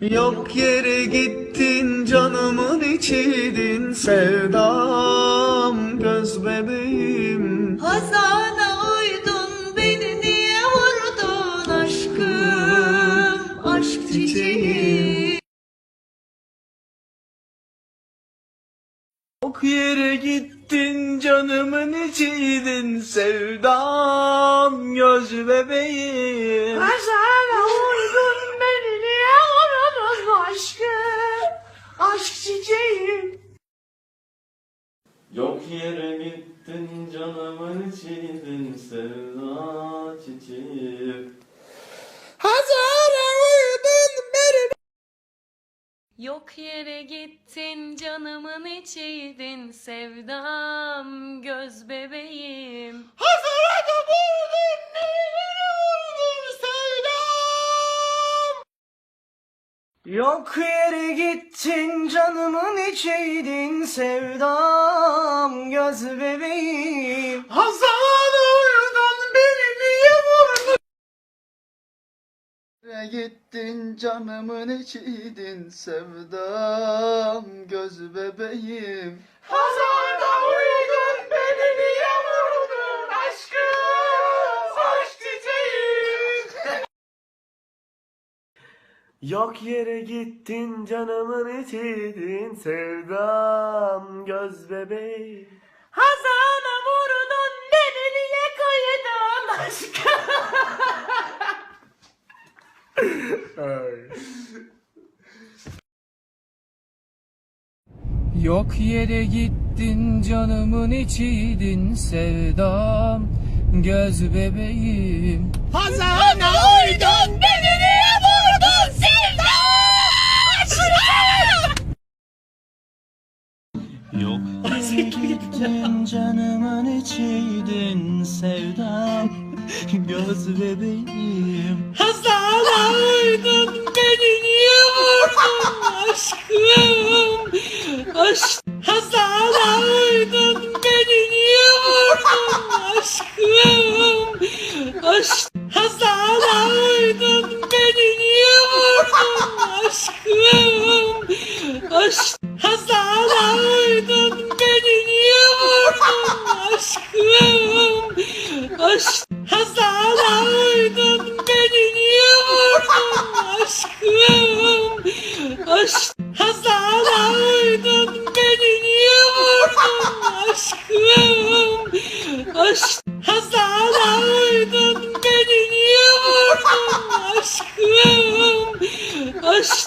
Yok yere gittin canımın içiydin. Sevdam göz bebeğim. Hazana uydun beni niye vurdun aşkım? Aşk çiçeği. Yok yere gittin canımın içiydin. Sevdam göz bebeğim. Hazana Yok yere gittin canımın içiydin sevda çiçeği. Yok yere gittin canımın içiydin sevdam göz bebeğim Yok yere gittin canımın içiydin sevdam göz bebeğim. Hazan uydun beni niye vurdun? Yere gittin canımın içiydin sevdam göz bebeğim Yok yere gittin canımın içiydin sevdam göz bebeğim Hazana vurdun beni niye koydun aşkım Yok yere gittin canımın içiydin sevdam göz bebeğim. Hazana uydun beni niye vurdun sevdam Yok. Gittin canımın içiydin sevdam. Göz bebeğim. Hazana uydun beni niye vurdun aşkım? Aşk Hazana uydun beni niye vurdun aşkım? Aşk Hazana uydun beni niye vurdun aşkım? Aşk Aşk Hazana uydun beni niye vurdun aşkım? Aşk Hazana uydun beni niye vurdun aşkım? Aşk